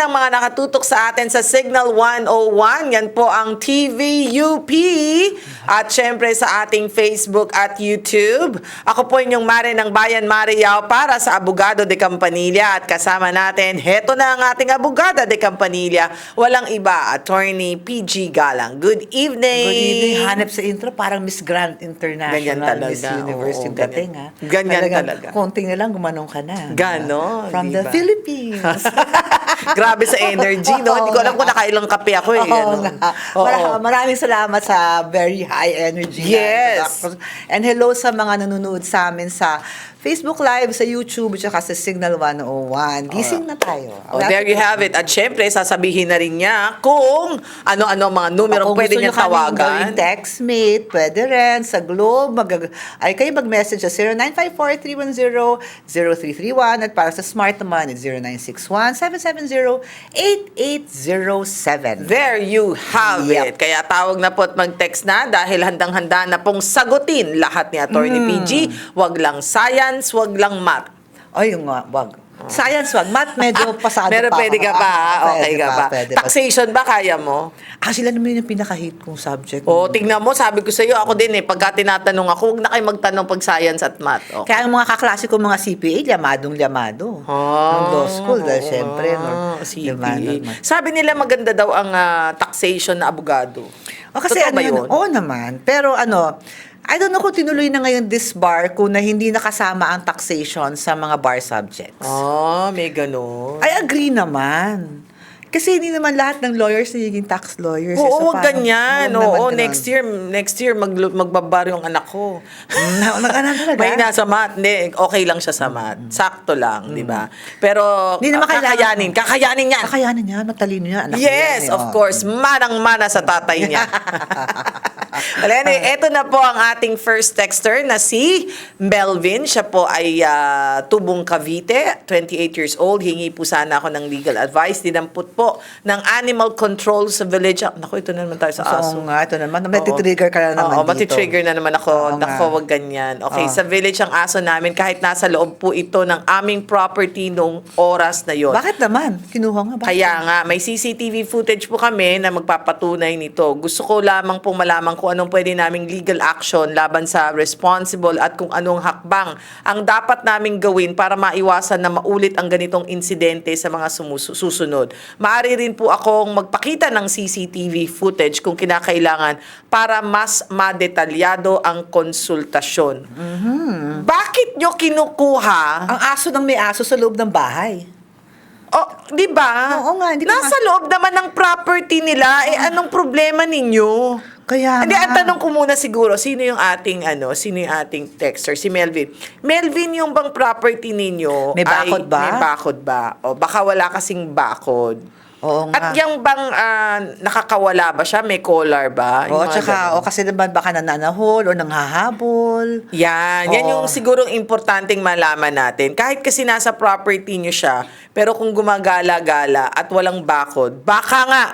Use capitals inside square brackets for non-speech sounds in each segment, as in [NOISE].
Ng mga nakatutok sa atin sa Signal 101. Yan po ang TVUP. At syempre sa ating Facebook at YouTube. Ako po inyong Mare ng Bayan, Mare Yao, para sa Abogado de Campanilla. At kasama natin, heto na ang ating Abogada de Campanilla. Walang iba, Attorney PG Galang. Good evening. Good evening. Hanap sa intro, parang Miss Grand International. Ganyan talaga. Miss Universe Oo, yung dating, ha? Ganyan Talagang talaga. Konting na lang, gumanong ka na. Ganon, From di the? Philippines. Grabe [LAUGHS] sa energy, no? Hindi ko alam kung nakailang kape ako eh. Oo ano. nga. Oo. Mara- maraming salamat sa very high energy. Yes. And hello sa mga nanonood sa amin sa Facebook Live, sa YouTube, at sa Signal 101. Gising na tayo. Oh, there you have it. At syempre, sasabihin na rin niya kung ano-ano mga numero Kung pwede niya tawagan. gawing textmate, pwede rin. Sa Globe, mag ay kayo mag-message sa 0954-310-0331 at para sa Smart naman, it's 0961-770-8807. There you have Yep. it. Kaya tawag na po at mag-text na dahil handang-handa na pong sagutin lahat ni Attorney Hmm. PG. Wag lang science, wag lang math. Ay, yung nga, wag. Science, wag. Math, medyo [LAUGHS] pasado Meron pa. pwede ako. ka pa? Ah, okay ka pa. pa. Taxation ba kaya mo? Ah, sila naman yung pinaka-hate kong subject. O, tingnan mo, sabi ko sa iyo, ako din eh, pagka tinatanong ako, huwag na kayo magtanong pag science at math. Okay. Kaya ang mga kaklase ko mga CPA, lamadong lamado. Nung law school, dahil syempre, no, Ah, CPA. lamado. Sabi nila maganda daw ang ah, taxation na abogado. O kasi Totoo ano yun? Oo naman. Pero ano, I don't know kung tinuloy na ngayon this bar kung na hindi nakasama ang taxation sa mga bar subjects. Ah, may ganun. I agree naman. Kasi hindi naman lahat ng lawyers nagiging tax lawyers. eh. Oo, So, wag ganyan. Oo, ganun. next year, next year mag magbabar yung anak ko. Na, na, na, talaga? May nasa math. Hindi, okay lang siya sa math. Sakto lang, di ba? Pero, Mm. Hindi naman kakayanin. Kakayanin yan. Kakayanan niya, matalino niya. Anak Yes, eh, of course. Manang-mana sa tatay niya. [LAUGHS] well, anyway, eto na po ang ating first texter na si Melvin. Siya po ay ah, tubong Cavite, 28 years old. Hingi po sana ako ng legal advice. Dinampot po ng animal control sa village. Ah, Naku, ito na naman tayo sa So, aso. nga, ito naman. Matitrigger ka na naman Oo, dito. matitrigger na naman ako. Oo nga. wag ganyan. Okay, Oo. sa village ang aso namin, kahit nasa loob po ito ng aming property nung oras na yon. Bakit naman? Kinuha nga. Bakit? Kaya nga, may CCTV footage po kami na magpapatunay nito. Gusto ko lamang pong malaman kung anong pwede naming legal action laban sa responsible at kung anong hakbang ang dapat naming gawin para maiwasan na maulit ang ganitong insidente sa mga susunod. Maari rin po akong magpakita ng CCTV footage kung kinakailangan para mas madetalyado ang konsultasyon. Bakit nyo kinukuha Ang aso ng may aso sa loob ng bahay. Oh, 'di ba? Oo nga, hindi ko Nasa loob naman ng property nila, eh anong problema ninyo? Kaya Hindi, ang tanong ko muna siguro, sino yung ating ano, sino yung ating texter? Si Melvin. Melvin, yung bang property ninyo May bakod ay, ba? May bakod ba? O baka wala kasing bakod. Oo At nga. yung bang ah, nakakawala ba siya? May collar ba? Yung Oo, mga tsaka, o kasi naman baka nananahol o nanghahabol. Yan, yan Oo. yung siguro importanteng malaman natin. Kahit kasi nasa property nyo siya, pero kung gumagala-gala at walang bakod, baka nga,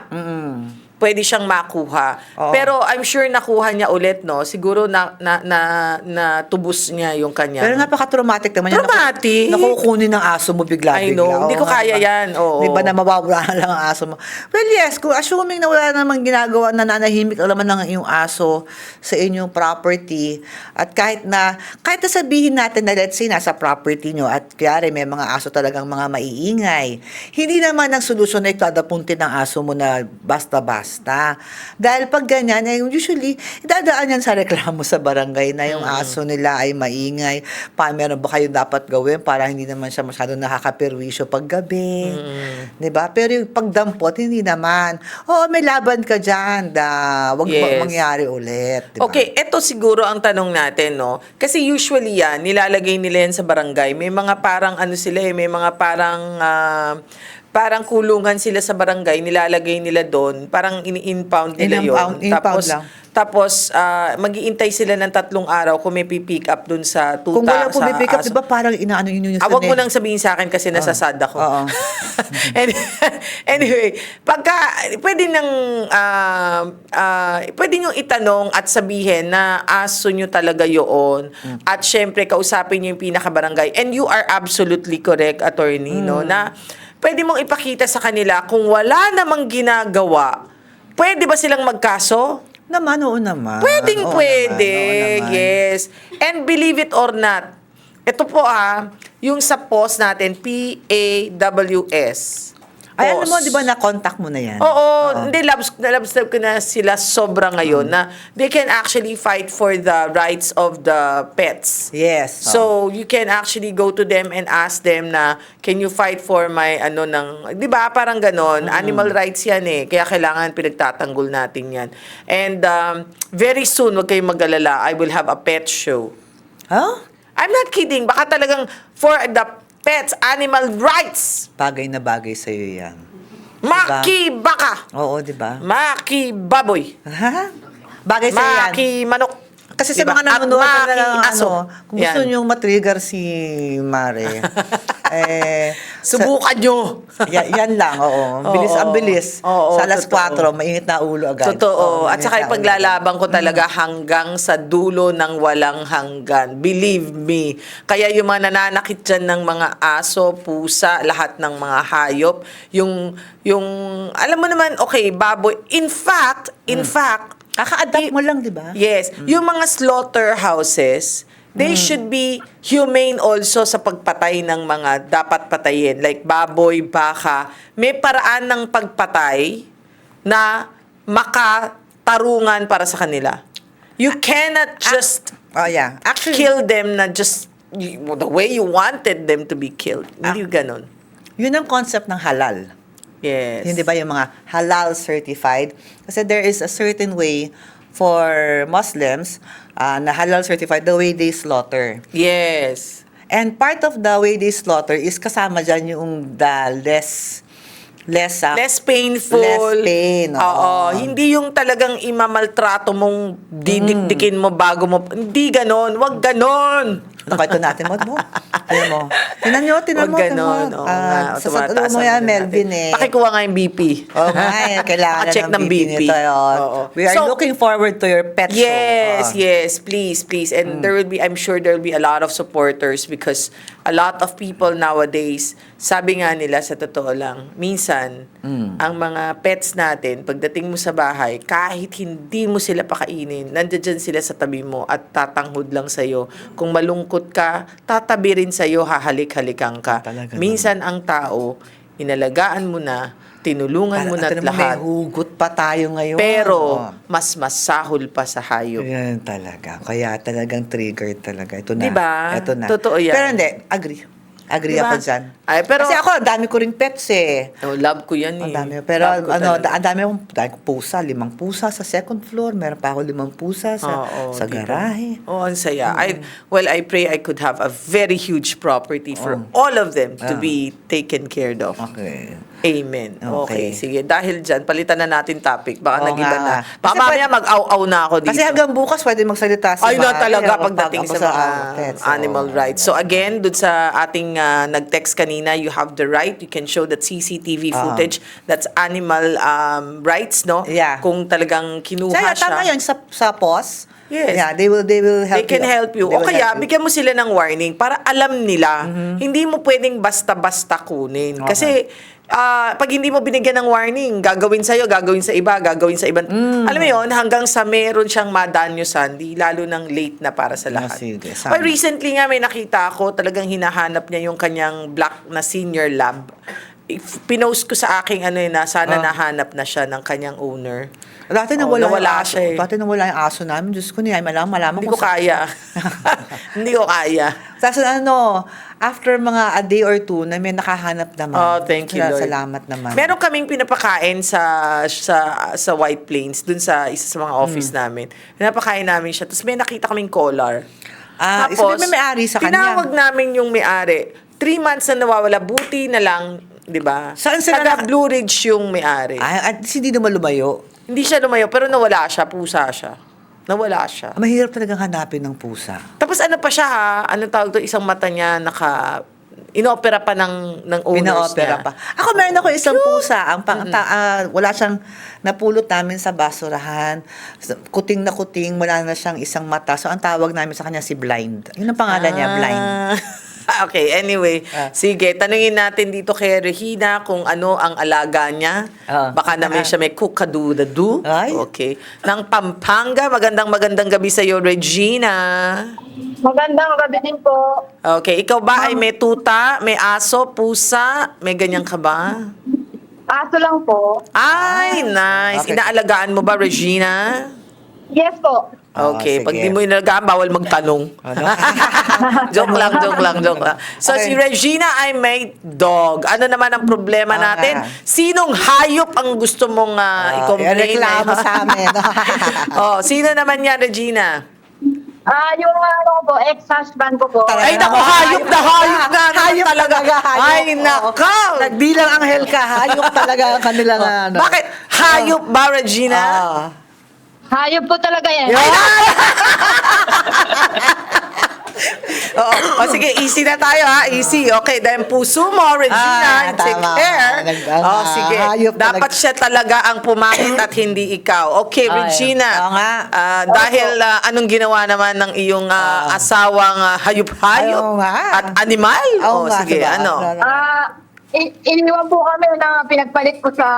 pwede siyang makuha. Oo. Pero I'm sure nakuha niya ulit, no? Siguro na, na, na, na tubos niya yung kanya. Pero napaka-traumatic naman. Traumatic? Naku- Nakukunin ng aso mo bigla-bigla. I know. Oo Hindi ko nga, kaya diba? yan. Oo. Di ba na mawawala na lang ang aso mo? Well, yes. Kung assuming na wala namang ginagawa, nananahimik lang naman ng iyong aso sa inyong property, at kahit na, kahit na sabihin natin na let's say nasa property nyo, at kaya may mga aso talagang mga maiingay, hindi naman ang solusyon na ikadapuntin ng aso mo na basta-basta. Dahil pag ganyan, eh, usually, dadaan yan sa reklamo sa barangay na yung aso nila ay maingay. Pa, meron ba kayo dapat gawin para hindi naman siya masyado nakakapirwisyo pag gabi? 'Di ba? Pero yung pagdampot, hindi naman. Oo, may laban ka dyan. Da, wag Yes. mangyari ulit. 'di ba? Okay, eto siguro ang tanong natin, no? Kasi usually yan, nilalagay nila yan sa barangay. May mga parang ano sila eh, may mga parang ah, parang kulungan sila sa barangay, nilalagay nila doon, parang ini-impound nila In-impound- yon. impound Tapos lang. Tapos, uh, mag-iintay sila ng tatlong araw kung may pipick up dun sa tuta. Kung wala po sa pick up, di ba parang inaano yun yung Ah, wag mo nang sabihin sa akin kasi nasasad ako. Oo. [LAUGHS] And- anyway, pagka, pwede nang, ah, ah, pwede nyo itanong at sabihin na aso nyo talaga yun. Mm. At syempre, kausapin nyo yung pinaka-barangay. And you are absolutely correct, attorney, no, Mm. na pwede mong ipakita sa kanila kung wala namang ginagawa, pwede ba silang magkaso? Naman, oo naman. Pwedeng Oo pwede, naman, oo naman. yes. And believe it or not, ito po ah, yung sa post natin, P-A-W-S. Ay, ano mo, di ba na-contact mo na yan? Oo, hindi, labs, labs ko na sila sobra ngayon na they can actually fight for the rights of the pets. Yes. So, you can actually go to them and ask them na, can you fight for my, ano, ng, di ba, parang ganon, animal rights yan eh, kaya kailangan pinagtatanggol natin yan. And, um, very soon, wag kayong mag-alala, I will have a pet show. Huh? I'm not kidding, baka talagang for the pets, animal rights, Bagay na bagay sa'yo yan. maki baka, Oo, di ba? maki baboy, Ha? [LAUGHS] Bagay sa'yo yan. maki manok. Kasi sa Diba? mga nanonood At na maki ng aso. ano, kung gusto Yan. nyo matrigger si Mare, [LAUGHS] eh, Subukan nyo. sa- [LAUGHS] ya- yan lang, oo. [LAUGHS] Bilis Oo. ang bilis. Oo, sa alas totoo. 4, mainit na ulo agad. Totoo. Oo, At mainit saka na ulo. ipaglalaban ko talaga hanggang sa dulo ng walang hanggan. Believe me. Kaya yung mga nananakit dyan ng mga aso, pusa, lahat ng mga hayop, yung, yung, alam mo naman, okay, baboy. In fact, in fact, Kaka-adapt mo lang, di ba? Yes. Yung mga slaughterhouses, they should be humane also sa pagpatay ng mga dapat patayin. Like baboy, baka. May paraan ng pagpatay na makatarungan para sa kanila. You cannot just Oh, yeah. Actually, kill them na just the way you wanted them to be killed. Hindi ganon. yun ang concept ng halal. Yes. Yun, di ba, yung mga halal certified? Kasi there is a certain way for Muslims uh, na halal certified the way they slaughter. Yes. And part of the way they slaughter is kasama dyan yung the less less uh, Less painful. Less pain, oo. Oo. Hindi yung talagang imamaltrato mong didikdikin mo bago mo. Hindi ganon. Wag ganon. Nakwento natin mo mo. Alam mo. Tinan nyo, tinan Wag mo, tinan mo. ganon. Oo nga. Ah, sa Tumataas mo ang yan, ano Melvin natin. eh. Pakikuha nga yung BP. Oh, my, kailangan Paka-check ng BP, nito. yun. Oo. We are So, looking forward to your pet show. Yes, Ah. yes, please, please. And there will be, I'm sure there will be a lot of supporters because a lot of people nowadays, sabi nga nila sa totoo lang, minsan, ang mga pets natin, pagdating mo sa bahay, kahit hindi mo sila pakainin, nandiyan sila sa tabi mo at tatanghod lang sa'yo. Kung malungkot ka, tatabi rin sa'yo, hahalik-halikan ka. Talaga minsan ang tao, inalagaan mo na, tinulungan mo na lahat. May hugot pa tayo ngayon. Pero, mas masahol pa sa hayop. Yan talaga. Kaya talagang trigger talaga. Ito na. Diba? Ito na. Totoo yan. Pero hindi, agree. Agree Diba? ako dyan. Ay, pero- Kasi ako, ang dami ko ring pets eh. Oh, love ko yan eh. Ang dami. Pero Love ko ano, talaga. ang dami akong dami kong pusa. Limang pusa sa second floor. Meron pa ako limang pusa sa, Oo, sa diba? garahe. Oh, ang saya. I, well, I pray I could have a very huge property for all of them to Ah. be taken care of. Okay. Amen. Okay. Okay. sige. Dahil dyan, palitan na natin topic. Baka Oo nag-iba nga. na. Baka Kasi mamaya mag-aw-aw na ako dito. Kasi hanggang bukas pwede magsalita si Ay na Mari, talaga ah, pagdating pag- sa mga pets. animal Oo. rights. So again, dun sa ating ah, nag-text kanina, you have the right. You can show that CCTV Ah. footage. That's animal um, rights, no? Yeah. Kung talagang kinuha Kaya siya. tama yun sa, sa POS. Yes. Yeah, they will they will help They can you. help you. They O will kaya, help you. bigyan mo sila ng warning para alam nila. Hindi mo pwedeng basta-basta kunin. Okay. Kasi, ah, pag hindi mo binigyan ng warning, gagawin sa'yo, gagawin sa iba, gagawin sa ibang... Mm. Alam mo yun, hanggang sa meron siyang madanyosan, di lalo ng late na para sa Ah, lahat. sige. Well, recently nga may nakita ako, talagang hinahanap niya yung kanyang black na senior lab. Pinost ko sa aking ano yun, na sana Ah. nahanap na siya ng kanyang owner. Dati Oh, nawala, nawala yung aso. siya eh. Dati nawala yung aso namin. Diyos ko, niya, malaman, malaman Hindi ko sa- kaya. [LAUGHS] Hindi ko kaya. Tapos ano, after mga a day or two, na may nakahanap naman. Oh, thank you, Lord. Salamat naman. Meron kaming pinapakain sa sa sa White Plains, dun sa isa sa mga office Hmm. namin. Pinapakain namin siya. Tapos may nakita kaming collar. Ah, Tapos, may may-ari sa kanya. Tinawag namin yung may-ari. Three months na nawawala. Buti na lang, di ba? Saan sila Taga naka- Blue Ridge yung may-ari. Ay, at hindi naman lumayo. Hindi siya lumayo, pero nawala siya. Pusa siya. Nawala siya. Mahirap talagang hanapin ng pusa. Tapos ano pa siya ha? Anong tawag to? Isang mata niya naka... Inopera pa ng, ng owners Pina-opera niya. pa. Ako meron ako isang pusa. Ang pang, ta- ah, wala siyang napulot namin sa basurahan. Kuting na kuting, wala na siyang isang mata. So ang tawag namin sa kanya si Blind. Yun ang pangalan niya, Blind. Ah, [LAUGHS] okay, anyway. Ah. Sige, tanungin natin dito kay Regina kung ano ang alaga niya. Ah. Baka naman siya may kukadu-dadu. Ay. Okay. Nang Pampanga, magandang magandang gabi sa iyo, Regina. Magandang gabi din po. Okay, ikaw ba ay may tuta, may aso, pusa, may ganyan ka ba? Aso lang po. Ay, nice. okay. Inaalagaan mo ba, Regina? Yes po. Okay, Ah, pag sige. di mo inalagaan, bawal magtanong. Ano? [LAUGHS] joke lang, joke lang, joke lang. So, si Okay. Regina ay may dog. Ano naman ang problema Ah. natin? Sinong hayop ang gusto mong uh, i-complain? reklamo sa amin. [LAUGHS] [LAUGHS] oh, sino naman yan, Regina? Ah, yung ano ko po, ex-husband ko po. Talaga? Ay, naku, hayop na hayop na. naman Hayop talaga. hayop. Ay, Oo. nakaw. Nagbilang anghel ka, hayop talaga ang kanilang ano. Bakit? Hayop ba, Regina? Ah. Hayop po talaga yan. [LAUGHS] Oo. O sige, easy na tayo ha. Easy. Okay, dahil puso mo, Regina, Ah, take tama. care. Nag- Oh, ah, sige. hayop Dapat talaga. siya talaga ang pumakit at hindi ikaw. Okay, Ay, Regina. oo nga. ah, dahil ah, anong ginawa naman ng iyong ah, asawang ah, hayop-hayop Oo nga. at animal? Oo oh, nga, sige, diba? ano? Ah, i- iniwan po kami na pinagpalit ko sa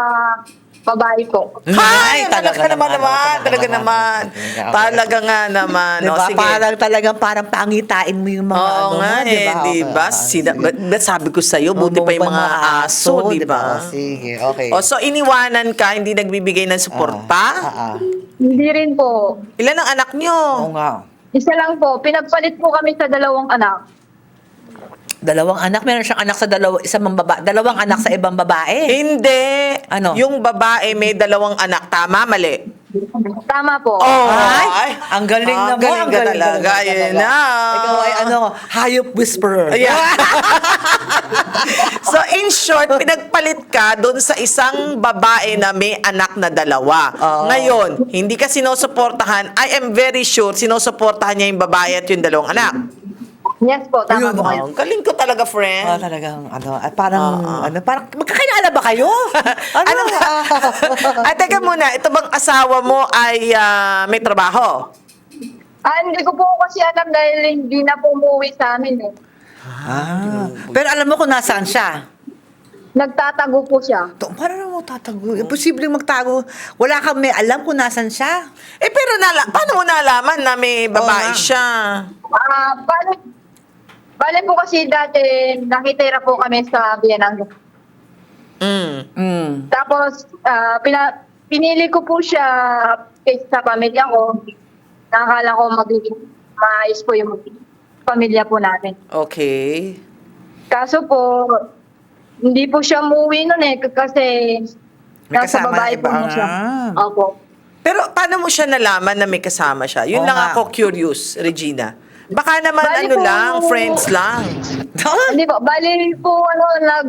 babae ko. Hi! Ay, Talaga, talaga naman naman, naman. Talaga talaga naman. naman. Talaga nga naman. Diba? O, sige. Parang talagang parang pangitain mo yung mga Oo ano nga mo, eh, diba? di ba? Sina, ba't, ba't sabi ko sa'yo, buti pa yung mga aso, di ba? Sige, okay. O, so iniwanan ka, hindi nagbibigay ng suporta? Ah, ah. Hindi rin po. Ilan ang anak nyo? Oo nga. Isa lang po, pinagpalit po kami sa dalawang anak. Dalawang anak, meron siyang anak sa dalawa, isang baba, dalawang anak sa ibang babae. Hindi. Ano? Yung babae may dalawang anak. Tama, mali? Tama po. Oh, Ay, ang galing Ah, na mo. galing ang ka galing talaga. ka Yun na. Ikaw ay ano, hayop whisperer. Ayan. [LAUGHS] so, in short, pinagpalit ka doon sa isang babae na may anak na dalawa. Oo. Ngayon, hindi ka sinusuportahan. I am very sure, sinusuportahan niya yung babae at yung dalawang anak. Yes po, tama Ayun, po. Oh, galing ko talaga, Ah, friend. talagang ano, at parang Oo. ano, parang magkakilala ba kayo? [LAUGHS] ano? At [LAUGHS] teka muna, ito bang asawa mo ay ah, may trabaho? Ah, hindi ko po kasi alam dahil hindi na po umuwi sa amin eh. ah, pero alam mo kung nasaan siya? Nagtatago po siya. To, paano mo tatago? Imposible magtago. Wala kang may alam kung nasan siya. Eh pero nala, paano mo nalaman na may babae nga. siya? Ah, bale, bale po kasi dati nakitira po kami sa Bienang. Mm. Mm. Tapos, ah, pina, pinili ko po siya kaysa sa pamilya ko. Nakakala ko magiging maayos po yung pamilya po natin. Okay. Kaso po, hindi po siya umuwi nun eh k- kasi May nasa kasama babae na po iba. na siya. Ah. Opo. Pero paano mo siya nalaman na may kasama siya? Yun Oo lang nga. ako curious, Regina. Baka naman Bali ano po- lang, friends lang. Hindi po, bali po ano, nag,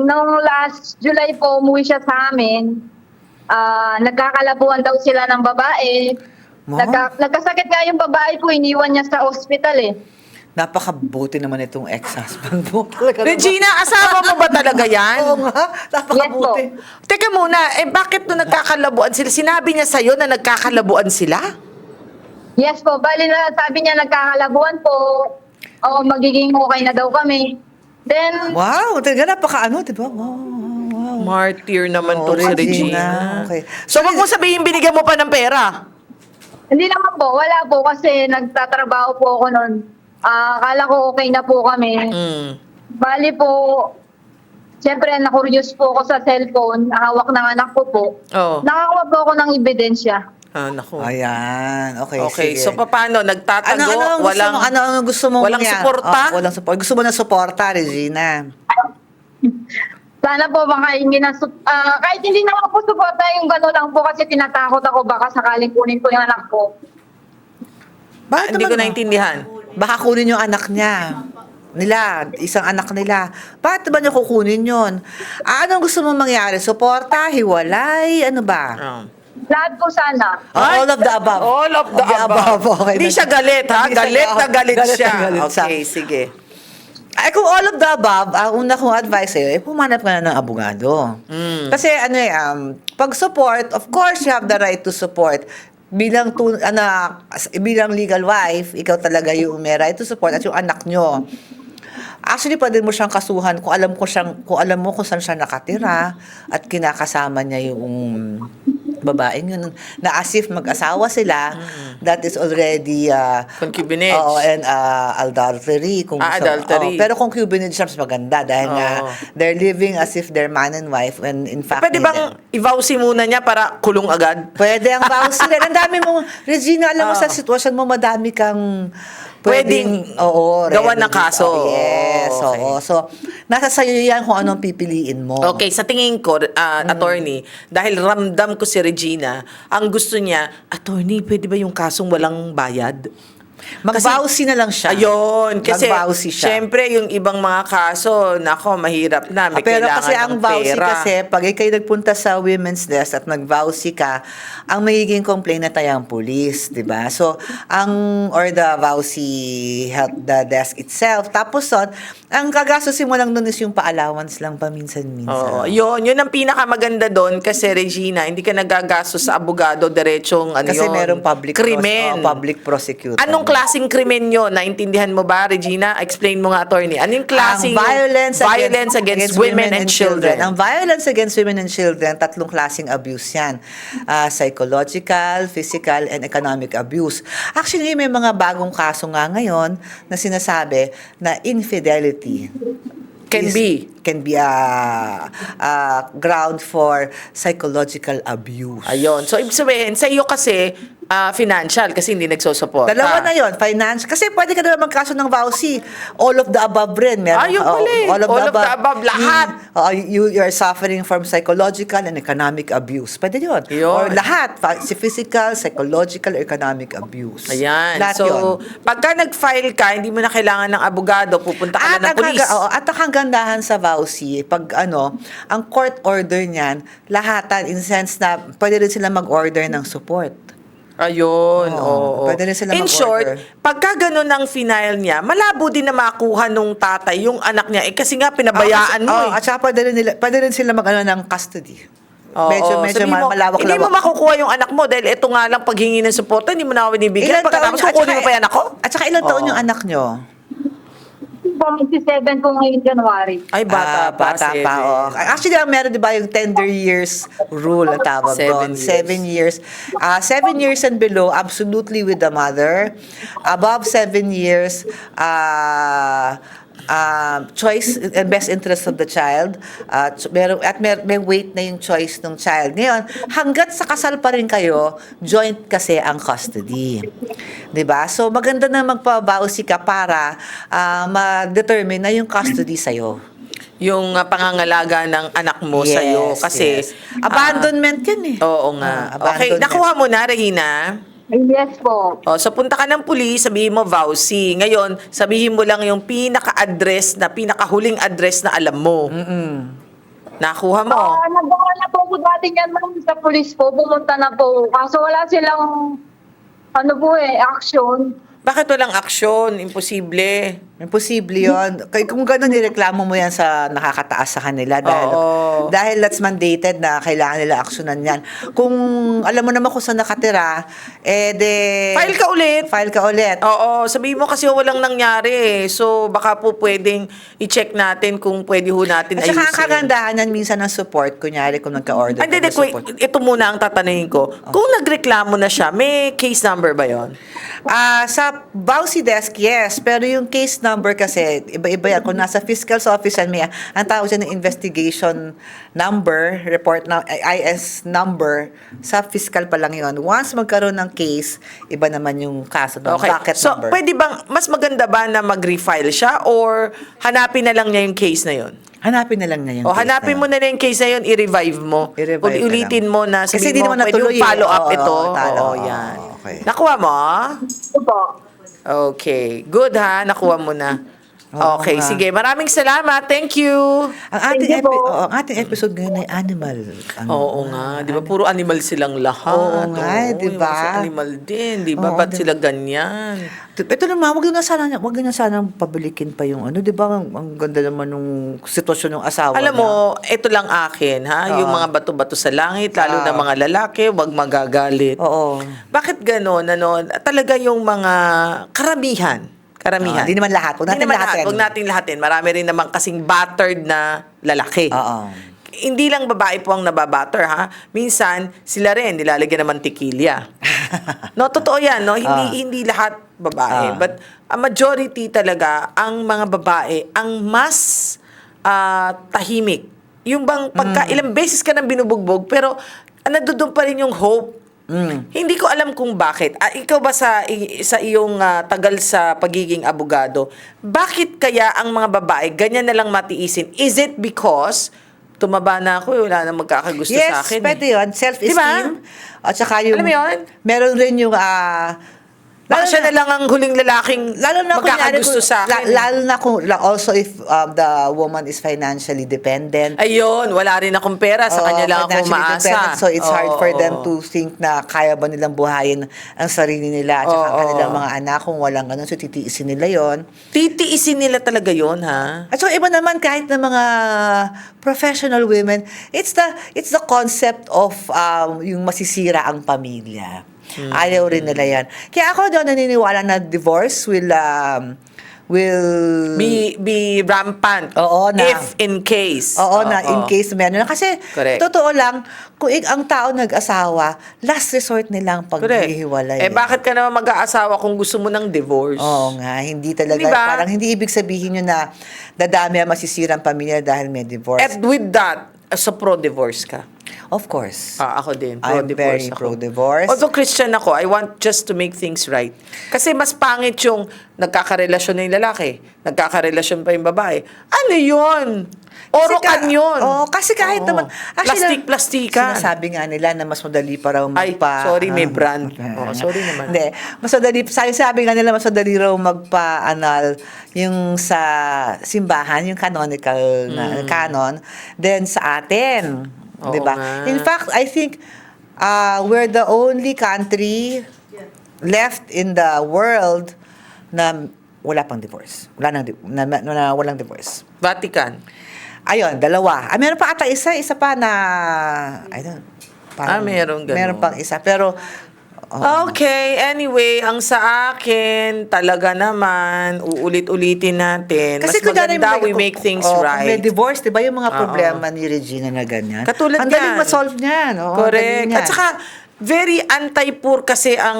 nung last July po umuwi siya sa amin. Ah, nagkakalabuan daw sila ng babae. Nagka, nagkasakit nga yung babae po, iniwan niya sa ospital eh. Napakabuti naman itong ex-husband mo. [LAUGHS] Talaga naman. Regina, asawa mo ba talaga yan? [LAUGHS] Oo nga, napakabuti. Teka muna, eh bakit nung nagkakalabuan sila? Sinabi niya sa'yo na nagkakalabuan sila? Yes po, bali na sabi niya nagkakalabuan po. O magiging okay na daw kami. Then, Wow, talaga napaka-ano, di ba? Wow, wow, wow. Martyr naman Oo, to si Regina. Regina. Okay. So, wag mo sabihin binigyan mo pa ng pera. hindi naman po, wala po kasi nagtatrabaho po ako noon. Ah, akala ko okay na po kami. Mm. Bali po, siyempre na-curious po ako sa cellphone, hawak ng anak ko po. Oh. Nakakuha po ako ng ebidensya. Ah, naku. Ayan, okay, Okay, sige. so paano? Nagtatago? ano, ano, ang gusto walang, mo, ano ang gusto mo walang mangyari? suporta? Oh, walang support. Gusto mo na suporta, Regina. Sana po makahingi ng sup- ah, kahit hindi naman po suporta yung gano'n lang po kasi tinatakot ako baka sakaling kunin ko yung anak ko. Bakit Hindi ko naman- naintindihan. Baka kunin yung anak niya. Nila, isang anak nila. Bakit ba niya kukunin yun? Ah, anong gusto mo mangyari? Suporta? Hiwalay? Ano ba? Oh. Lahat po sana. all of the above. All of the, above. Okay. Hindi siya galit, ha? Hindi siya- Galit na galit, galit na siya. galit siya. okay, sige. Ay, kung all of the above, ang una kong advice sa'yo, eh, pumanap ka na ng abogado. Kasi ano eh, um, pag support, of course, you have the right to support. Bilang, tu, anak, as- bilang legal wife, ikaw talaga yung may right to support at yung anak nyo. Actually, pwede mo siyang kasuhan kung alam ko siyang kung alam mo kung saan siya nakatira at kinakasama niya yung babaeng yun na as if mag-asawa sila that is already uh, Concubinage. Oo, and uh, adultery kung Ah, gusto- adultery. oo, pero concubinage mas maganda dahil nga Oo. they're living as if they're man and wife when in fact Pwede bang i-vowsy muna niya para kulong agad? Pwede ang vows nila. [LAUGHS] Ang dami mo, Regina, alam mo Oo. sa sitwasyon mo, madami kang Pwedeng pwedeng, oo, gawan ng kaso. Oo, yes, Okay. oo. So, nasa sayo yan kung anong pipiliin mo. Okay, sa tingin ko, ah, attorney, dahil ramdam ko si Regina, ang gusto niya, attorney, pwede ba yung kasong walang bayad? Mag-vowsy na lang siya. Ayun, kasi Mag-vowsy siya. syempre yung ibang mga kaso, nako, mahirap na. May Ah, Pero kailangan kasi ang ng vowsy pera. kasi, pag ikay nagpunta sa women's desk at nag-vowsy ka, ang magiging complainant ay ang police, di ba? So, ang, or the vowsy help the desk itself. Tapos son, ang gagastusin mo lang doon is yung pa-allowance lang paminsan-minsan. Oo, yun, yun ang pinakamaganda doon kasi Regina, hindi ka nagagastos sa abogado, diretsong ano Kasi yun, merong public krimen. pros- oh, public prosecutor. Anong klaseng krimen yun? Naintindihan mo ba, Regina? Explain mo nga, attorney. Anong klaseng ang violence, violence against, women, and children? Ang violence against women and children, tatlong klaseng abuse yan. Ah, psychological, physical, and economic abuse. Actually, may mga bagong kaso nga ngayon na sinasabi na infidelity Can is- be. can be a, a ground for psychological abuse. Ayun. So, ibig sabihin, sa iyo kasi, ah, financial kasi hindi nagsosupport. Dalawa na yon finance. Kasi pwede ka naman magkaso ng vowsy. All of the above rin. Meron, Ah, yun oh, pala all of, All the, of the above. above, lahat. You, oh, you, you're suffering from psychological and economic abuse. Pwede yun. Yun. Or lahat. si Physical, psychological, economic abuse. Ayan. Lahat so, yun. pagka nag-file ka, hindi mo na kailangan ng abogado, pupunta ka At na ng kaga- oo, at ang kagandahan sa vowsy, pag ano, ang court order niyan, lahatan in sense na pwede rin sila mag-order ng support. Ayun, oo. Pwede rin sila In mag-order. short, pagka ganun ang final niya, malabo din na makuha nung tatay, yung anak niya. Eh, kasi nga, pinabayaan mo Oh, eh. At saka pwede rin, nila, pwede rin sila mag-ano ng custody. Oo, medyo, medyo sabihin mo, malawak Hindi mo makukuha yung anak mo dahil ito nga lang paghingi ng suporta, hindi mo na ako binibigyan. Pagkatapos at kukunin saka- mo pa yung anak ko? At saka ilang taon Oo. yung anak nyo? Po, 67 po ngayon January. Ay, bata Ah, pa. bata seven. pa, oh. Actually, ang meron di ba yung tender years rule ang tawag Seven doon? years. Seven years. Ah, seven years and below, absolutely with the mother. Above seven years, ah, ah, choice and best interest of the child. Ch- meron, at mer, may weight na yung choice ng child. Ngayon, hanggat sa kasal pa rin kayo, joint kasi ang custody. 'Di ba? So, maganda na magpabausi ka para ah, ma-determine na yung custody sa'yo. Yung ah, pangangalaga ng anak mo Yes, sa'yo. Kasi, yes. abandonment yan eh. oo nga. Ah, okay, nakuha mo na, Regina. Yes po. O, so punta ka ng pulis, sabihin mo vowsy. Ngayon, sabihin mo lang yung pinaka-address na, pinakahuling address na alam mo. Nakuha mo. Ah, nagawa na po po dati yan ma'am sa police po. Pumunta na po. Kaso wala silang ano po eh, action. Bakit walang aksyon? Imposible. Imposible yun. Kaya kung gano'n, nireklamo mo yan sa nakakataas sa kanila dahil, Oo. dahil that's mandated na kailangan nila aksyonan yan. Kung alam mo naman kung saan nakatira, eh de... File ka ulit. File ka ulit. Oo, sabihin mo kasi walang nangyari eh. So, baka po pwedeng i-check natin kung pwede ho natin At saka ang kagandahan yan minsan ng support, kunyari kung nagka-order Hindi, hindi, ng wait, support. ito muna ang tatanungin ko. Kung nagreklamo na siya, may case number ba yon? Ah, sa Bausi desk, yes. Pero yung case number kasi, iba-iba yan. Kung nasa fiscal's office yan, may, ang tawag dyan ng investigation number, report na, IS number, sa fiscal pa lang yun. Once magkaroon ng case, iba naman yung kaso ng Okay. docket So, number. pwede bang, mas maganda ba na mag-refile siya or hanapin na lang niya yung case na yon? Hanapin na lang niya yung O case hanapin na mo na lang yung case na yun, i-revive mo. I-revive ulitin mo na Kasi sabihin di mo, naman pwede natuloy yung eh. follow up Oo, ito. oo. Oo, Oo, yan. Okay. Nakuha mo? Ito po. Okay. Good ha, nakuha mo na. Oo okay, nga. sige. Maraming salamat. Thank you. Ang ating, Thank you epi- po. oo, ang ating episode ngayon ay animal. Ano? Oo nga, di ba? Puro animal silang lahat. Oo nga, di yung ba? mga animal din, di ba? Oo, Ba't di- sila ganyan? Ito naman, wag na sana, wag na sana pabilikin pa yung ano, 'di ba? Ang, ang ganda naman nung sitwasyon ng asawa Alam niya. mo, ito lang akin, ha? Yung mga bato-bato sa langit, lalo na mga lalaki, wag magagalit. Oo. Bakit gano'n? Ano, talaga yung mga karamihan. Karamihan. Ah, di naman lahat. Huwag natin naman lahatin. lahat. Huwag natin lahatin. Marami rin naman kasing battered na lalaki. Oo. Hindi lang babae po ang nababatter, ha? Minsan, sila rin, nilalagyan ng mantikilya. [LAUGHS] no, totoo yan, no? Hindi, Ah. hindi lahat babae. Ah. But, a majority talaga, ang mga babae, ang mas ah, tahimik. Yung bang pagka, Mm. ilang beses ka nang binubugbog, pero ah, nandoon pa rin yung hope Mm. hindi ko alam kung bakit. Ah, ikaw ba sa sa iyong ah, tagal sa pagiging abogado, bakit kaya ang mga babae ganyan na lang matiisin? Is it because tumaba na ako, eh, wala na magkakagusto yes, sa akin? pwede eh. yun. Self-esteem. At saka yung... Alam mo yun? Meron rin yung... ah Baka siya na lang ang huling lalaking lalo na magkakagusto kung- sa akin. la- lalo na kung la- also if um, the woman is financially dependent. Ayun, wala rin akong pera, sa Oo, kanya lang ako umaasa. So it's hard Oo, for oo. them to think na kaya ba nilang buhayin ang sarili nila at saka ang kanilang mga anak kung walang ganun. So titiisin nila yon. Titiisin nila talaga yon ha? At so iba naman kahit na mga professional women, it's the it's the concept of um, yung masisira ang pamilya. Hmm. Ayaw rin nila yan. Kaya ako daw naniniwala na divorce will um, will Be, be rampant. Oo, na- If in case. Oo, na in Oo. case meron. Kasi, Correct. totoo lang, kung ik- ang tao nag-asawa, last resort nilang Correct. paghihiwalay. Eh, bakit ka naman mag-aasawa kung gusto mo ng divorce? Oo nga, hindi talaga, Di ba? parang hindi ibig sabihin yun na dadami ang masisira ang pamilya dahil may divorce. At with that, sa pro-divorce ka. Of course. Ah, ako din. I'm Pro-divorce very ako. pro-divorce. Although Christian ako, I want just to make things right. Kasi mas pangit yung nagkakarelasyon na yung lalaki, nagkakarelasyon pa yung babae. Ano yun? Orokan ka- yun. Oo, kasi kahit naman... Plastic-plastikan. Sinasabi nga nila na mas madali pa raw Ay, magpa... sorry, may Ah, brand. Oo, sorry naman. Hindi. Mas madali, sabi, sabi nga nila, mas madali raw magpa-anal yung sa simbahan, yung canonical na canon, then sa atin. Oo Di ba? nga. In fact, I think uh, we're the only country left in the world na wala pang divorce. Wala nang, di- na, na, na walang divorce. Vatican. Ayun, dalawa. Ah, meron pa ata isa, isa pa na, I don't, Ah, meron ganun. Meron pang isa. Pero, Okay, anyway, ang sa akin, talaga naman, uulit-ulitin natin. Mas kunyari, maganda we make things oh, right. May divorce, di ba yung mga Oo. problema ni Regina na ganyan? Katulad Ang daling yan. ma-solve niyan. Oo, ang Correct. dali niyan. At saka, very anti-poor kasi ang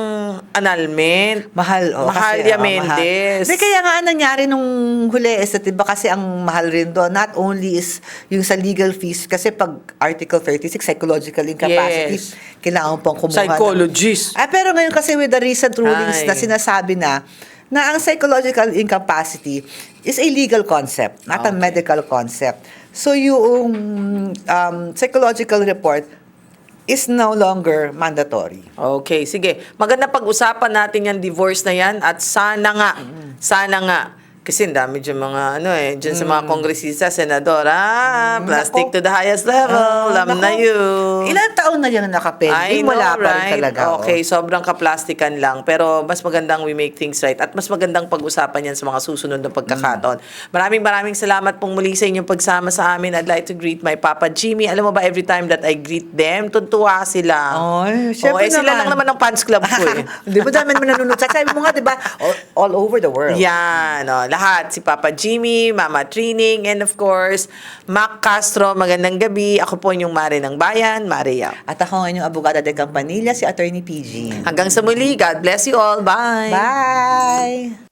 annulment. Mahal, oh, Mahal kasi, ya oh. Di kaya nga ang nangyari nung huli is that, diba kasi ang mahal rin doon, not only is yung sa legal fees, kasi pag Article 36, psychological incapacity, Yes. kailangan pang kumuha. Psychologist. Ah, pero ngayon kasi with the recent rulings Ay. na sinasabi na, na ang psychological incapacity is a legal concept, not a Okay. medical concept. So yung um, psychological report is no longer mandatory. Okay, sige. Maganda pag-usapan natin yung divorce na yan at sana nga, sana nga, kasi ang dami dyan mga, ano eh, dyan sa mga kongresista, senador, ah, plastic Nako. to the highest level, Ah, alam na nako. yun. Ilang taon na yung I nakapending? know, Wala pa rin right? talaga. oh. Okay, sobrang kaplastikan lang. Pero mas magandang we make things right. At mas magandang pag-usapan yan sa mga susunod na pagkakataon. Maraming maraming salamat pong muli sa inyong pagsama sa amin. I'd like to greet my Papa Jimmy. Alam mo ba, every time that I greet them, tuntua sila. Ay, oh, syempre eh, sila naman. lang naman ang fans club ko eh. [LAUGHS] Di ba dami naman nanonood? Sabi mo nga, di ba, all, all over the world. Yan, oh, lahat. Si Papa Jimmy, Mama Trining, and of course, Mac Castro. Magandang gabi. Ako po yung Mare ng Bayan, Maria. At ako ang inyong abogada de Campanilla, si Attorney PG. Hanggang sa muli, God bless you all. Bye! Bye!